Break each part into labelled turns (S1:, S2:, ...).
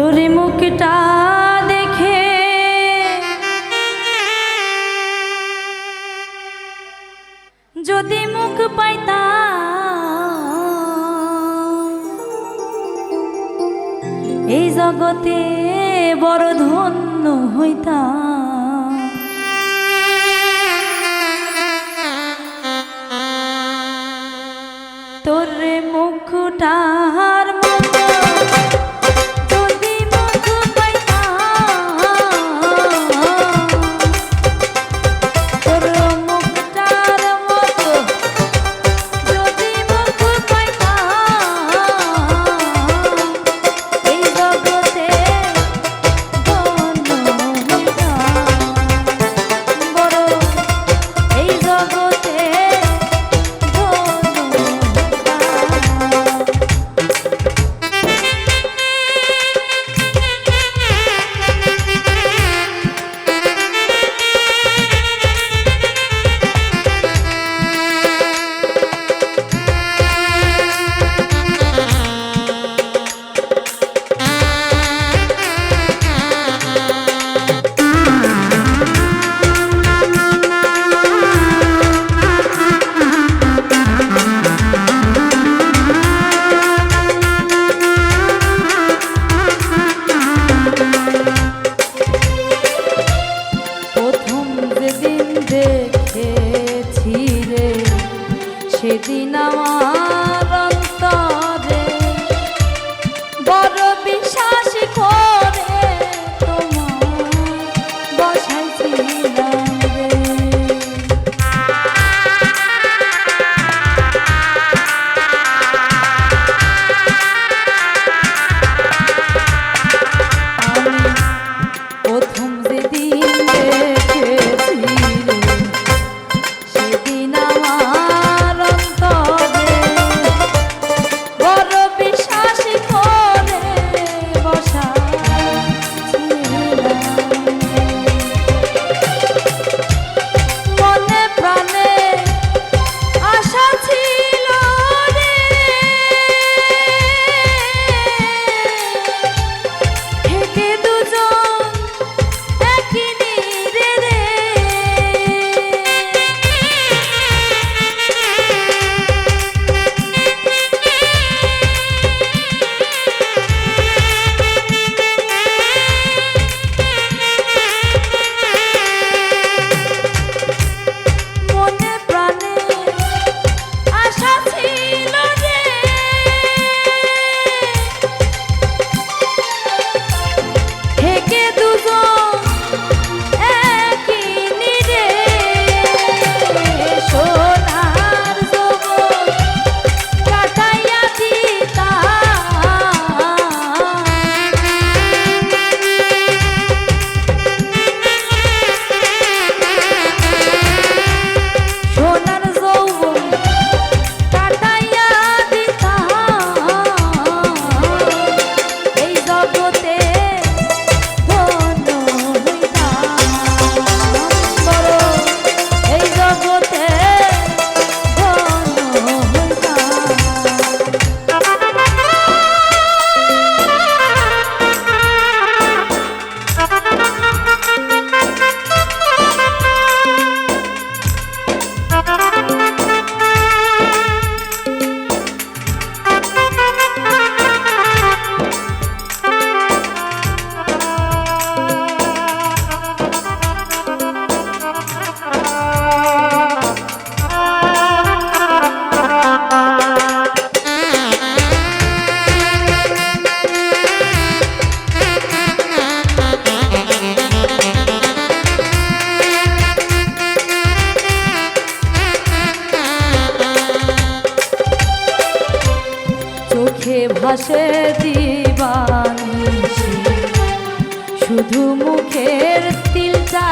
S1: তোর মুখটা দেখে। যদি মুখ পাইতা এই জগতে বড় ধন্য হইতা তোর মুখটা ভাসে দিবানি শুধু মুখের তিলটা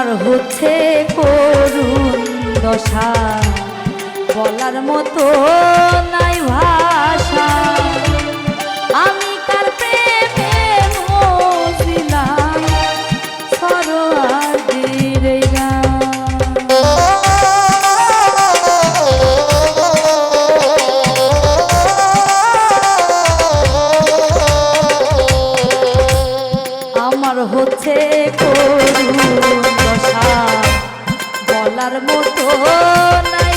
S1: আমার হচ্ছে করুণ দশা। বলার মতো নাই ভাষা মতো না।